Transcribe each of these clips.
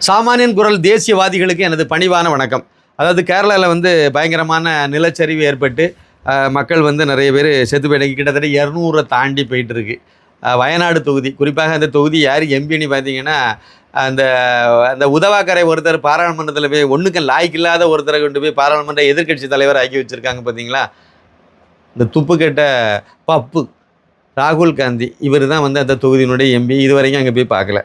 சாமானியன் குரல் தேசியவாதிகளுக்கு எனது பணிவான வணக்கம். அதாவது கேரளாவில் வந்து பயங்கரமான நிலச்சரிவு ஏற்பட்டு மக்கள் வந்து நிறைய பேர் செத்து போயிட்டாங்க கிட்டத்தட்ட இரநூறை தாண்டி போயிட்டு இருக்கு வயநாடு தொகுதி குறிப்பாக அந்த தொகுதி யார் எம்பின்னு பார்த்தீங்கன்னா அந்த அந்த உதவாக்கரை ஒருத்தர் பாராளுமன்றத்தில் போய் ஒன்றுக்கு லாய்க்கு இல்லாத ஒருத்தரை கொண்டு போய் பாராளுமன்ற எதிர்க்கட்சி தலைவர் ஆக்கி வச்சுருக்காங்க பார்த்தீங்களா இந்த துப்பு கெட்ட பப்பு ராகுல் காந்தி இவர் தான் வந்து அந்த தொகுதியினுடைய எம்பி இது வரைக்கும் அங்கே போய் பார்க்கல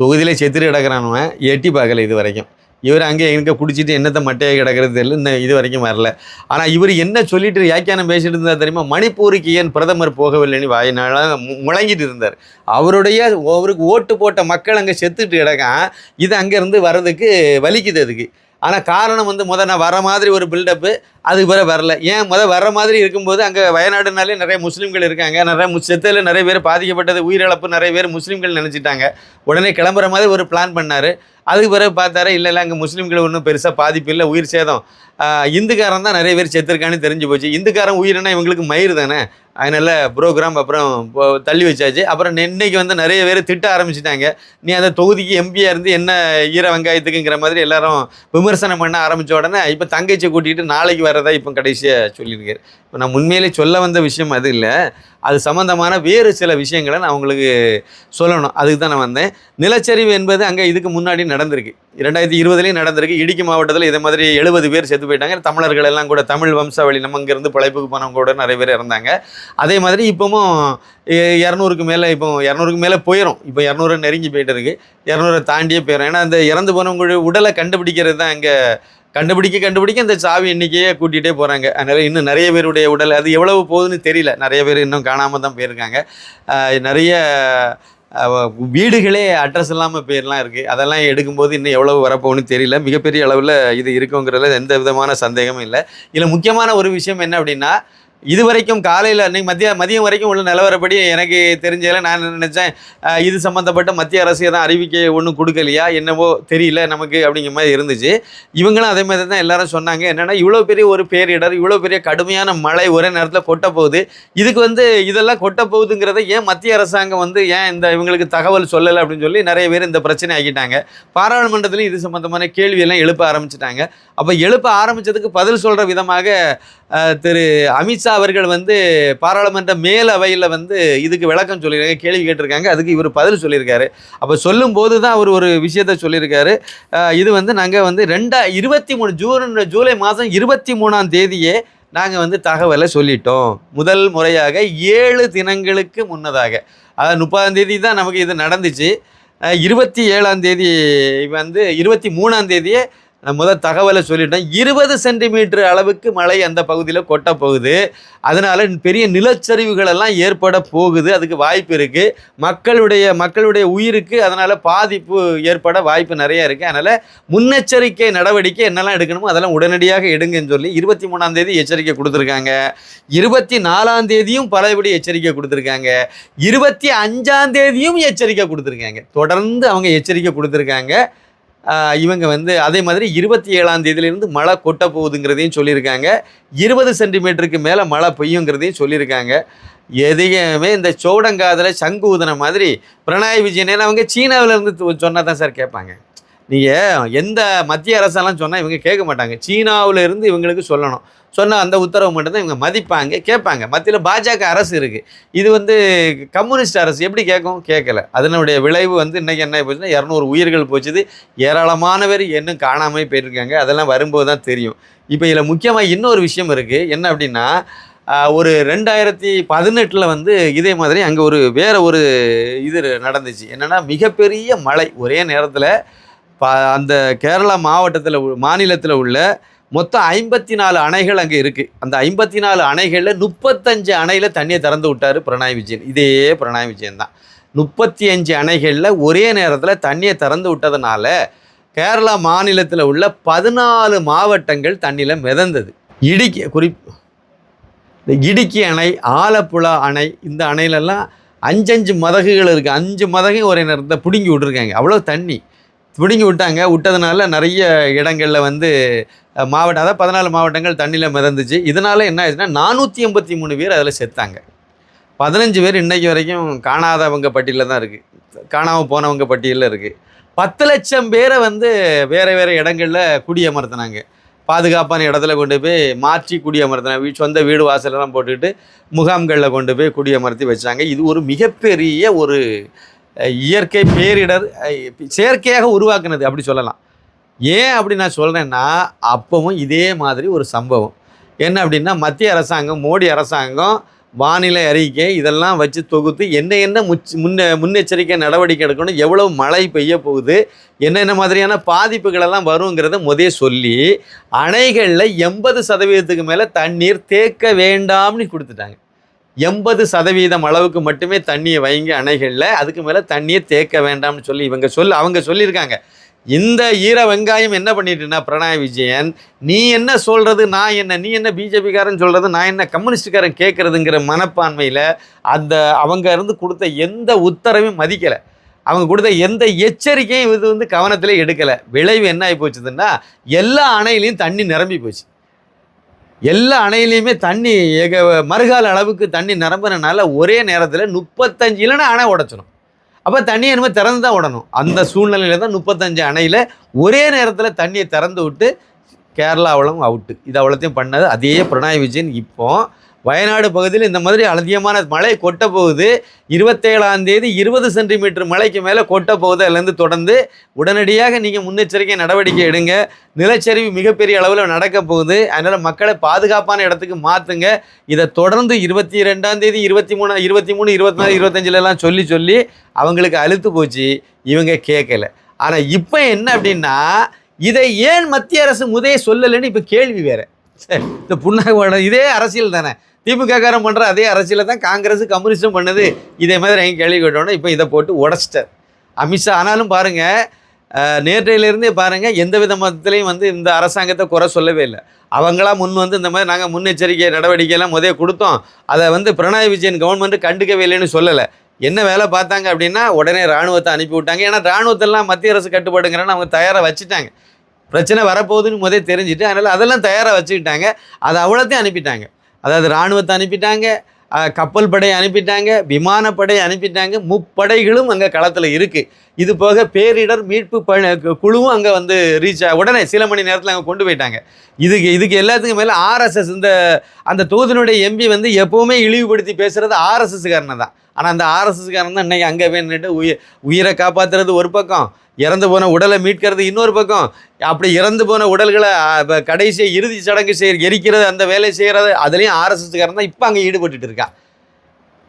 தொகுதியிலே செத்துட்டு கிடக்கிறானுவன் எட்டி பார்க்கல இது வரைக்கும். இவர் அங்கே எங்கே பிடிச்சிட்டு என்னத்தை மட்டையை கிடக்கிறது தெரியல. இன்னும் இது வரைக்கும் வரல. ஆனால் இவர் என்ன சொல்லிட்டு வியாக்கியானம் பேசிட்டு இருந்தார் தெரியுமா? மணிப்பூருக்கு ஏன் பிரதமர் போகவில்லைன்னு வாயினால மு- முழங்கிட்டு இருந்தார். அவருடைய அவருக்கு ஓட்டு போட்ட மக்கள் அங்கே செத்துட்டு கிடக்கான். இது அங்கேருந்து வர்றதுக்கு வலிக்குது அதுக்கு. ஆனால் காரணம் வந்து முத நான் வர மாதிரி ஒரு பில்டப்பு அதுக்கு பிறகு வரல. ஏன்? முதல் வர்ற மாதிரி இருக்கும்போது அங்கே வயநாடுனாலே நிறைய முஸ்லீம்கள் இருக்காங்க. நிறைய மு- நிறைய பேர் பாதிக்கப்பட்டது உயிரிழப்பு நிறைய பேர் முஸ்லீம்கள் நினச்சிட்டாங்க. உடனே கிளம்புற மாதிரி ஒரு பிளான் பண்ணார். அதுக்கு பிறகு பார்த்தாரு இல்லை இல்லை அங்கே முஸ்லீம்கள் ஒன்றும் பெருசாக பாதிப்பு இல்லை. உயிர் சேதம். இந்துக்காரன் தான் நிறைய பேர் செத்துருக்கான்னு தெரிஞ்சு போச்சு. இந்துக்காரன் உயிரினா இவங்களுக்கு மயிர் தானே? அதனால் ப்ரோக்ராம் அப்புறம் தள்ளி வச்சாச்சு. அப்புறம் இன்னைக்கு வந்து நிறைய பேர் திட்ட ஆரம்பிச்சிட்டாங்க. நீ அந்த தொகுதிக்கு எம்பியாக இருந்து என்ன ஈர வெங்காயத்துக்குங்கிற மாதிரி எல்லாரும் விமர்சனம் பண்ண ஆரம்பித்த உடனே இப்போ தங்கச்சியை கூட்டிகிட்டு நாளைக்கு தான் இப்போ கடைசியாக சொல்லியிருக்காரு. இப்போ நான் உண்மையிலே சொல்ல வந்த விஷயம் அது இல்லை. அது சம்மந்தமான வேறு சில விஷயங்களை நான் உங்களுக்கு சொல்லணும். அதுக்கு தான் நான் வந்தேன். நிலச்சரிவு என்பது அங்கே இதுக்கு முன்னாடி நடந்திருக்கு. ரெண்டாயிரத்தி இருபதுலேயும் நடந்திருக்கு. இடுக்கி மாவட்டத்தில் இதே மாதிரி எழுபது பேர் செத்து போயிட்டாங்க. தமிழர்கள் எல்லாம் கூட தமிழ் வம்சாவளி நம்ம இங்கேருந்து பிழைப்புக்கு போனவங்க கூட நிறைய பேர் இறந்தாங்க. அதே மாதிரி இப்போவும் இரநூறுக்கு மேலே இப்போ இரநூறுக்கு மேலே போயிடும் இப்போ இரநூறு நெருங்கி போயிட்டு இருக்கு. இரநூறை தாண்டியே போயிடும் ஏன்னா அந்த இறந்து போனவங்களுடைய உடலை கண்டுபிடிக்கிறது தான் அங்கே கண்டுபிடிக்க கண்டுபிடிக்க இந்த சாவி எண்ணிக்கையே கூட்டிகிட்டே போகிறாங்க அதனால் இன்னும் நிறைய பேருடைய உடல் அது எவ்வளவு போகுதுன்னு தெரியல. நிறைய பேர் இன்னும் காணாமல் தான் போயிருக்காங்க. நிறைய வீடுகளே அட்ரஸ் இல்லாமல் பேர்லாம் இருக்குது அதெல்லாம் எடுக்கும்போது இன்னும் எவ்வளவு வரப்போகுன்னு தெரியல. மிகப்பெரிய அளவில் இது இருக்குங்கிறதுல எந்த விதமான சந்தேகமும் இல்லை. இதில் முக்கியமான ஒரு விஷயம் என்ன அப்படின்னா இது வரைக்கும் காலையில் இன்னைக்கு மதிய மதியம் வரைக்கும் உள்ள நிலவரப்படி எனக்கு தெரிஞ்சதில் நான் நினச்சேன் இது சம்மந்தப்பட்ட மத்திய அரசு தான் அறிவிக்கை ஒன்றும் கொடுக்கலையா என்னவோ தெரியல நமக்கு அப்படிங்கிற மாதிரி இருந்துச்சு. இவங்களும் அதே மாதிரி தான் எல்லாரும் சொன்னாங்க. என்னென்னா இவ்வளோ பெரிய ஒரு பேரிடர் இவ்வளோ பெரிய கடுமையான மழை ஒரே நேரத்தில் கொட்ட போகுது இதுக்கு வந்து இதெல்லாம் கொட்ட போகுதுங்கிறத ஏன் மத்திய அரசாங்கம் வந்து ஏன் இந்த இவங்களுக்கு தகவல் சொல்லலை அப்படின்னு சொல்லி நிறைய பேர் இந்த பிரச்சனை ஆக்கிட்டாங்க. பாராளுமன்றத்திலையும் இது சம்மந்தமான கேள்வியெல்லாம் எழுப்ப ஆரம்பிச்சிட்டாங்க. அப்போ எழுப்ப ஆரம்பித்ததுக்கு பதில் சொல்கிற விதமாக திரு அமித்ஷா அவர்கள் வந்து பாராளுமன்ற மேலவையில் வந்து இதுக்கு விளக்கம் சொல்லியிருக்காங்க கேள்வி கேட்டிருக்காங்க. அதுக்கு இவர் பதில் சொல்லியிருக்காரு. அப்போ சொல்லும்போது தான் அவர் ஒரு விஷயத்த சொல்லியிருக்காரு. இது வந்து நாங்கள் வந்து ரெண்டா இருபத்தி மூணு ஜூன் ஜூலை மாதம் இருபத்தி மூணாம் தேதியே நாங்கள் வந்து தகவலை சொல்லிட்டோம். முதல் முறையாக ஏழு தினங்களுக்கு முன்னதாக. அதாவது முப்பதாம் தேதி தான் நமக்கு இது நடந்துச்சு. இருபத்தி ஏழாம் தேதி வந்து இருபத்தி மூணாம் தேதியே நான் முதல் தகவலை சொல்லிட்டேன். இருபது சென்டிமீட்டர் அளவுக்கு மழை அந்த பகுதியில் கொட்ட போகுது. அதனால் பெரிய நிலச்சரிவுகளெல்லாம் ஏற்பட போகுது. அதுக்கு வாய்ப்பு இருக்குது மக்களுடைய மக்களுடைய உயிருக்கு அதனால் பாதிப்பு ஏற்பட வாய்ப்பு நிறைய இருக்குது அதனால் முன்னெச்சரிக்கை நடவடிக்கை என்னெல்லாம் எடுக்கணுமோ அதெல்லாம் உடனடியாக எடுங்கன்னு சொல்லி இருபத்தி மூணாம் தேதி எச்சரிக்கை கொடுத்துருக்காங்க. இருபத்தி நாலாம் தேதியும் பலபடி எச்சரிக்கை கொடுத்துருக்காங்க. இருபத்தி அஞ்சாம் தேதியும் எச்சரிக்கை கொடுத்துருக்காங்க. தொடர்ந்து அவங்க எச்சரிக்கை கொடுத்துருக்காங்க. இவங்க வந்து அதே மாதிரி இருபத்தி ஏழாம் தேதியிலிருந்து மழை கொட்ட போகுதுங்கிறதையும் சொல்லியிருக்காங்க. இருபது சென்டிமீட்டருக்கு மேலே மழை பெய்யுங்கிறதையும் சொல்லியிருக்காங்க. எதையுமே இந்த சோடங்காதில் சங்கு ஊதன மாதிரி பினராயி விஜயன் ஏன்னா அவங்க சீனாவிலேருந்து இருந்து தான் சார் கேட்பாங்க. நீங்கள் எந்த மத்திய அரசெல்லாம் சொன்னால் இவங்க கேட்க மாட்டாங்க. சீனாவில் இருந்து இவங்களுக்கு சொல்லணும். சொன்ன அந்த உத்தரவு மட்டும்தான் இவங்க மதிப்பாங்க கேட்பாங்க. மத்தியில் பாஜக அரசு இருக்குது இது வந்து கம்யூனிஸ்ட் அரசு எப்படி கேட்கும்? கேட்கல. அதனுடைய விளைவு வந்து இன்றைக்கி என்ன போச்சுன்னா இரநூறு உயிர்கள் போச்சுது. ஏராளமான பேர் இன்னும் காணாமல் போயிருக்காங்க. அதெல்லாம் வரும்போது தான் தெரியும். இப்போ இதில் முக்கியமாக இன்னொரு விஷயம் இருக்குது என்ன அப்படின்னா ஒரு ரெண்டாயிரத்தி பதினெட்டில் வந்து இதே மாதிரி அங்கே ஒரு வேறு ஒரு இது நடந்துச்சு. என்னென்னா மிகப்பெரிய மழை ஒரே நேரத்தில் அந்த கேரளா மாவட்டத்தில் மாநிலத்தில் உள்ள மொத்தம் ஐம்பத்தி நாலு அணைகள் அங்கே இருக்குது அந்த ஐம்பத்தி நாலு அணைகளில் முப்பத்தஞ்சு அணையில் தண்ணியை திறந்து விட்டார் பிரணாய் விஜயன். இதே பிரணாய் விஜயன் தான். முப்பத்தி அஞ்சு அணைகளில் ஒரே நேரத்தில் தண்ணியை திறந்து விட்டதுனால கேரளா மாநிலத்தில் உள்ள பதினாலு மாவட்டங்கள் தண்ணியில் மிதந்தது. இடுக்கி குறிப் இந்த இடுக்கி அணை ஆலப்புழா அணை இந்த அணையிலெல்லாம் அஞ்சஞ்சு மதகுகள் இருக்குது அஞ்சு மதகையும் ஒரே நேரத்தில் பிடுங்கி விட்ருக்காங்க அவ்வளோ தண்ணி. பிடுங்கி விட்டாங்க. விட்டதுனால நிறைய இடங்களில் வந்து மாவட்டம் அதாவது பதினாலு மாவட்டங்கள் தண்ணியில் மிதந்துச்சு. இதனால் என்ன ஆச்சுன்னா நானூற்றி எண்பத்தி மூணு பேர் அதில் செத்தாங்க. பதினஞ்சு பேர் இன்றைக்கு வரைக்கும் காணாதவங்க பட்டியலில் தான் இருக்குது காணாமல் போனவங்க பட்டியலில் இருக்குது பத்து லட்சம் பேரை வந்து வேறு வேறு இடங்களில் குடியமர்த்தினாங்க. பாதுகாப்பான இடத்துல கொண்டு போய் மாற்றி குடியமர்த்தினாங்க. வீ சொந்த வீடு வாசலெல்லாம் போட்டுக்கிட்டு முகாம்களில் கொண்டு போய் குடியமர்த்தி வச்சாங்க. இது ஒரு மிகப்பெரிய ஒரு இயற்கை பேரிடர் செயற்கையாக உருவாக்குனது அப்படி சொல்லலாம். ஏன் அப்படி நான் சொல்கிறேன்னா அப்பவும் இதே மாதிரி ஒரு சம்பவம். என்ன அப்படின்னா மத்திய அரசாங்கம் மோடி அரசாங்கம் வானிலை அறிக்கை இதெல்லாம் வச்சு தொகுத்து என்ன என்ன முச் முன்ன முன்னெச்சரிக்கை நடவடிக்கை எடுக்கணும் எவ்வளவு மழை பெய்ய போகுது என்னென்ன மாதிரியான பாதிப்புகளெல்லாம் வருங்கிறத முதே சொல்லி அணைகளில் எண்பது சதவீதத்துக்கு மேலே தண்ணீர் தேக்க வேண்டாம்னு கொடுத்துட்டாங்க. எண்பது சதவீதம் அளவுக்கு மட்டுமே தண்ணியை வைங்க அணைகளில் அதுக்கு மேலே தண்ணியை தேக்க வேண்டாம்னு சொல்லி இவங்க சொல்லி அவங்க சொல்லியிருக்காங்க. இந்த ஈர வெங்காயம் என்ன பண்ணிட்டுனா பிரணாய் விஜயன் நீ என்ன சொல்கிறது நான் என்ன நீ என்ன பிஜேபிக்காரன் சொல்கிறது நான் என்ன கம்யூனிஸ்டுக்காரன் கேட்குறதுங்கிற மனப்பான்மையில் அந்த அவங்க இருந்து கொடுத்த எந்த உத்தரவையும் மதிக்கலை. அவங்க கொடுத்த எந்த எச்சரிக்கையும் இது வந்து கவனத்தில் எடுக்கலை. விளைவு என்ன ஆகி போச்சுதுன்னா எல்லா அணையிலையும் தண்ணி நிரம்பி போச்சு. எல்லா அணையிலையுமே தண்ணி ஏக மறுகால அளவுக்கு தண்ணி நிரம்பினால ஒரே நேரத்தில் முப்பத்தஞ்சு இல்லைன்னா அணை உடச்சிடும் அப்போ தண்ணியை நம்ம திறந்து தான் விடணும் அந்த சூழ்நிலையில தான் முப்பத்தஞ்சு அணையில் ஒரே நேரத்தில் தண்ணியை திறந்து விட்டு கேரளாவிலும் அவுட்டு இது அவ்வளோத்தையும் பண்ணது. அதே பிரணாய் விஜயன் இப்போ வயநாடு பகுதியில் இந்த மாதிரி அதிகமான மழை கொட்ட போகுது. இருபத்தேழாம் தேதி இருபது சென்டிமீட்டர் மழைக்கு மேலே கொட்ட போகுது. அதுலேருந்து தொடர்ந்து உடனடியாக நீங்கள் முன்னெச்சரிக்கை நடவடிக்கை எடுங்க. நிலச்சரிவு மிகப்பெரிய அளவில் நடக்க போகுது. அதனால் மக்களை பாதுகாப்பான இடத்துக்கு மாற்றுங்க இதை தொடர்ந்து இருபத்தி ரெண்டாம் தேதி இருபத்தி மூணு இருபத்தி மூணு இருபத்தி நாலு இருபத்தஞ்சிலலாம் சொல்லி சொல்லி அவங்களுக்கு அழுத்து போச்சு. இவங்க கேட்கல ஆனால் இப்போ என்ன அப்படின்னா இதை ஏன் மத்திய அரசு முதலே சொல்லலைன்னு இப்போ கேள்வி வேறு. சரி, இந்த புண்ணாக இதே அரசியல் தானே. திமுககாரம் பண்ணுற அதே அரசியலை தான் காங்கிரஸ் கம்யூனிஸ்டும் பண்ணுது. இதே மாதிரி எங்க கேள்வி கேட்டோன்னே இப்போ இதை போட்டு உடச்சிட்டார். அமித்ஷா ஆனாலும் பாருங்கள் நேற்றையிலேருந்தே நேற்றையிலிருந்தே எந்த வித மதத்துலேயும் வந்து இந்த அரசாங்கத்தை குறை சொல்லவே இல்லை. அவங்களா முன் வந்து இந்த மாதிரி நாங்கள் முன்னெச்சரிக்கை நடவடிக்கையெல்லாம் முதல்ல கொடுத்தோம். அதை வந்து பிரணாய் விஜயன் கவர்மெண்ட்டு கண்டுக்கவே இல்லைன்னு சொல்லலை. என்ன வேலை பார்த்தாங்க அப்படின்னா உடனே ராணுவத்தை அனுப்பி விட்டாங்க. ஏன்னா ராணுவத்தெல்லாம் மத்திய அரசு கட்டுப்பாடுங்கிறன்னு அவங்க தயாராக வச்சுட்டாங்க. பிரச்சனை வரப்போகுதுன்னு முதல்ல தெரிஞ்சுட்டு அதனால் அதெல்லாம் தயாராக வச்சுக்கிட்டாங்க. அதை அவ்வளோத்தையும் அனுப்பிட்டாங்க. அதாவது இராணுவத்தை அனுப்பிட்டாங்க கப்பல் படை அனுப்பிட்டாங்க விமானப்படையை அனுப்பிட்டாங்க முப்படைகளும் அங்கே களத்தில் இருக்குது இது போக பேரிடர் மீட்பு ப குழுவும் அங்கே வந்து ரீச் உடனே சில மணி நேரத்தில் அங்கே கொண்டு போயிட்டாங்க. இதுக்கு இதுக்கு எல்லாத்துக்கும் மேலே ஆர்எஸ்எஸ் இந்த அந்த தொகுதியினுடைய எம்பி வந்து எப்போவுமே இழிவுபடுத்தி பேசுகிறது ஆர்எஸ்எஸ்காரனை தான் ஆனால் அந்த ஆர்எஸ்எஸ்காரன் தான் இன்றைக்கி அங்கே வேணுட்டு உயிர் உயிரை காப்பாற்றுறது ஒரு பக்கம். இறந்து போன உடலை மீட்கிறது இன்னொரு பக்கம். அப்படி இறந்து போன உடல்களை கடைசியை இறுதி சடங்கு செய்ய எரிக்கிறது அந்த வேலையை செய்கிறது அதுலேயும் ஆர்எஸ்எஸ்காரன் தான் இப்போ அங்கே ஈடுபட்டுட்டு இருக்கா.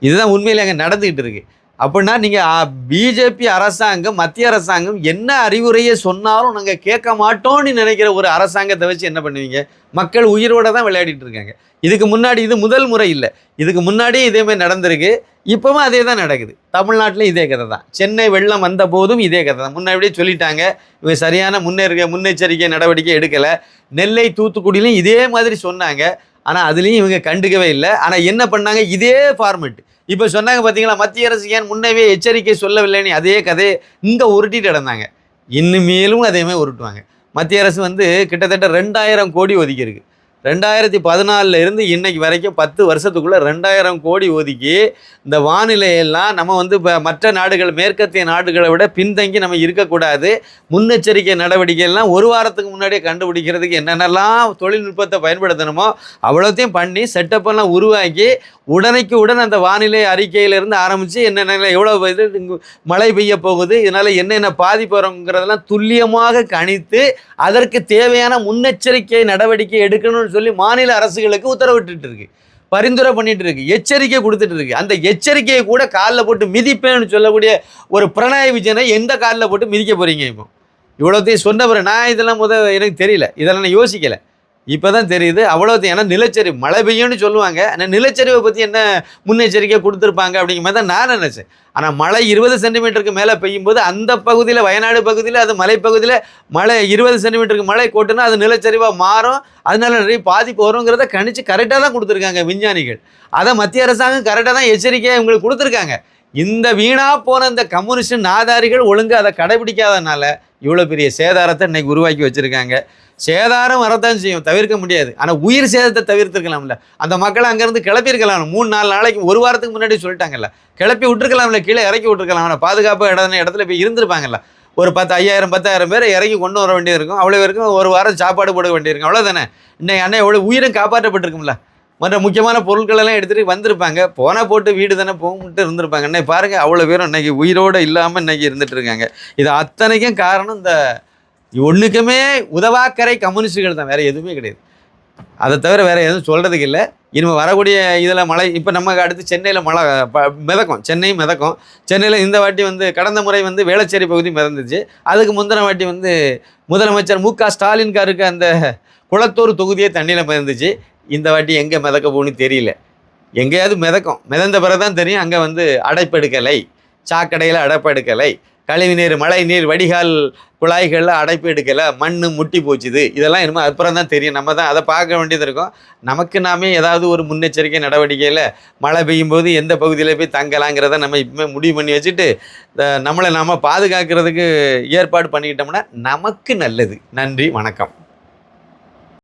இதுதான் உண்மையிலே அங்கே நடந்துக்கிட்டு இருக்குது அப்படின்னா நீங்கள் பிஜேபி அரசாங்கம் மத்திய அரசாங்கம் என்ன அறிவுரையை சொன்னாலும் நாங்கள் கேட்க மாட்டோம்னு நினைக்கிற ஒரு அரசாங்கத்தை வச்சு என்ன பண்ணுவீங்க? மக்கள் உயிரோட தான் விளையாடிட்டு இருக்காங்க. இதுக்கு முன்னாடி இது முதல் முறை இல்லை. இதுக்கு முன்னாடியே இதே மாதிரி நடந்திருக்கு. இப்போவும் அதே தான் நடக்குது. தமிழ்நாட்டிலையும் இதே கதை தான். சென்னை வெள்ளம் வந்த போதும் இதே கதை தான். முன்னாடியே சொல்லிட்டாங்க. இவங்க சரியான முன்னேற்க முன்னெச்சரிக்கை நடவடிக்கை எடுக்கலை. நெல்லை தூத்துக்குடியிலையும் இதே மாதிரி சொன்னாங்க. ஆனால் அதுலேயும் இவங்க கண்டுக்கவே இல்லை. ஆனால் என்ன பண்ணாங்க? இதே ஃபார்மெட் இப்போ சொன்னாங்க பார்த்தீங்களா மத்திய அரசு ஏன் முன்னவே எச்சரிக்கை சொல்லவில்லைன்னு அதே கதையை இங்கே உருட்டிட்டு இடந்தாங்க இன்னுமேலும் அதே மாதிரி உருட்டுவாங்க. மத்திய அரசு வந்து கிட்டத்தட்ட ரெண்டாயிரம் கோடி ஒதுக்கியிருக்கு. ரெண்டாயிரத்தி பதினாலில் இருந்து இன்னைக்கு வரைக்கும் பத்து வருஷத்துக்குள்ளே ரெண்டாயிரம் கோடி ஒதுக்கி இந்த வானிலையெல்லாம் நம்ம வந்து இப்போ மற்ற நாடுகள் மேற்கத்திய நாடுகளை விட பின்தங்கி நம்ம இருக்கக்கூடாது. முன்னெச்சரிக்கை நடவடிக்கைகள்லாம் ஒரு வாரத்துக்கு முன்னாடியே கண்டுபிடிக்கிறதுக்கு என்னென்னலாம் தொழில்நுட்பத்தை பயன்படுத்தணுமோ அவ்வளோத்தையும் பண்ணி செட்டப்பெல்லாம் உருவாக்கி உடனைக்கு உடன் அந்த வானிலை அறிக்கையிலிருந்து ஆரம்பித்து என்னென்ன எவ்வளோ இது மழை பெய்ய போகுது இதனால் என்னென்ன பாதிப்பு வருங்கிறதெல்லாம் துல்லியமாக கணித்து அதற்கு தேவையான முன்னெச்சரிக்கை நடவடிக்கை எடுக்கணும்னு சொல்லி மாநில அரசுகளுக்கு உத்தரவிட்டு இருக்கு பரிந்துரை பண்ணிட்டு இருக்கு எச்சரிக்கை கொடுத்துட்டு இருக்கு அந்த எச்சரிக்கையை கூட காலில் போட்டு மிதிப்பேன்னு சொல்லக்கூடிய ஒரு பிரணாய விஜயனை எந்த காலில் போட்டு மிதிக்க போறீங்க இப்போ? இவ்வளோத்தையும் சொன்னவர் நான் இதெல்லாம் முத எனக்கு தெரியல. இதெல்லாம் நான் யோசிக்கலை. இப்போ தான் தெரியுது அவ்வளோத்தையும் ஏன்னா நிலச்சரிவு மழை பெய்யும்னு சொல்லுவாங்க. ஆனால் நிலச்சரிவை பற்றி என்ன முன்னெச்சரிக்கை கொடுத்துருப்பாங்க அப்படிங்கிற மாதிரி தான் நான் நினச்சேன். ஆனால் மழை இருபது சென்டிமீட்டருக்கு மேலே பெய்யும்போது அந்த பகுதியில் வயநாடு பகுதியில் அது மலைப்பகுதியில் மழை இருபது சென்டிமீட்டருக்கு மழை கொட்டுனா அது நிலச்சரிவாக மாறும். அதனால நிறைய பாதிப்பு வருங்கிறத கணிச்சு கரெக்டாக தான் கொடுத்துருக்காங்க விஞ்ஞானிகள். அதை மத்திய அரசாங்கம் கரெக்டாக தான் எச்சரிக்கையாக உங்களுக்கு கொடுத்துருக்காங்க. இந்த வீணா போன இந்த கம்யூனிஸ்ட் நாதாரிகள் ஒழுங்கு அதை கடைபிடிக்காதனால இவ்வளோ பெரிய சேதாரத்தை இன்னைக்கு உருவாக்கி வச்சுருக்காங்க. சேதாரம் வரத்தான் செய்யும் தவிர்க்க முடியாது. ஆனால் உயிர் சேதத்தை தவிர்த்துருக்கலாம்ல. அந்த மக்களை அங்கேருந்து கிளப்பியிருக்கலாம். மூணு நாலு நாளைக்கு ஒரு வாரத்துக்கு முன்னாடி சொல்லிட்டாங்கல்ல. கிளப்பி விட்டுருக்கலாம்ல கீழே இறக்கி விட்டுருக்கலாம்ல பாதுகாப்பு இடம் இடத்துல போய் இருந்திருப்பாங்கல்ல. ஒரு பத்து ஐயாயிரம் பத்தாயிரம் பேர் இறங்கி கொண்டு வர வேண்டியிருக்கும். அவ்வளோ பேருக்கும் ஒரு வாரம் சாப்பாடு போட வேண்டியிருக்கும். அவ்வளோதானே இன்னைக்கு அண்ணன் எவ்வளோ உயிரும் காப்பாற்றப்பட்டிருக்கும்ல. மற்ற முக்கியமான பொருட்களெல்லாம் எடுத்துகிட்டு வந்திருப்பாங்க. போனால் போட்டு வீடு தானே போகும்ட்டு இருந்திருப்பாங்க. இன்னைக்கு பாருங்கள் அவ்வளோ பேரும் இன்றைக்கி உயிரோடு இல்லாமல் இன்றைக்கி இருந்துட்டு இருக்காங்க. இது அத்தனைக்கும் காரணம் இந்த ஒன்றுக்குமே உதவாக்கரை கம்யூனிஸ்டுகள் தான். வேறு எதுவுமே கிடையாது. அதை தவிர வேறு எதுவும் சொல்கிறதுக்கு இல்லை. இனிமேல் வரக்கூடிய இதில் மழை இப்போ நம்ம அடுத்து சென்னையில் மழை ப- மிதக்கும். சென்னை மிதக்கும். சென்னையில் இந்த வாட்டி வந்து கடந்த முறை வந்து வேளச்சேரி பகுதி மிதந்துச்சு. அதுக்கு முந்தின வாட்டி வந்து முதலமைச்சர் மு க ஸ்டாலின்காருக்கு அந்த குளத்தூர் தொகுதியே தண்ணியில் மிதந்துச்சு. இந்த வாட்டி எங்கே மிதக்க போகணும்னு தெரியல. எங்கேயாவது மிதக்கும். மிதந்த பிறகு தான் தெரியும். அங்கே வந்து அடைப்பெடுக்கலை. சாக்கடையில் அடைப்பெடுக்கலை. கழிவுநீர் மழை நீர் வடிகால் குழாய்களில் அடைப்பு எடுக்கலை மண் முட்டி போச்சுது. இதெல்லாம் என்னமோ அப்புறம் தான் தெரியும். நம்ம தான் அதை பார்க்க வேண்டியது இருக்கும். நமக்கு நாமே ஏதாவது ஒரு முன்னெச்சரிக்கை நடவடிக்கையில் மழை பெய்யும் போது எந்த பகுதியில் போய் தங்கலாங்கிறத நம்ம இப்போமே முடிவு பண்ணி வச்சுட்டு நம்மளை நாம் பாதுகாக்கிறதுக்கு ஏற்பாடு பண்ணிக்கிட்டோம்னா நமக்கு நல்லது. நன்றி. வணக்கம்.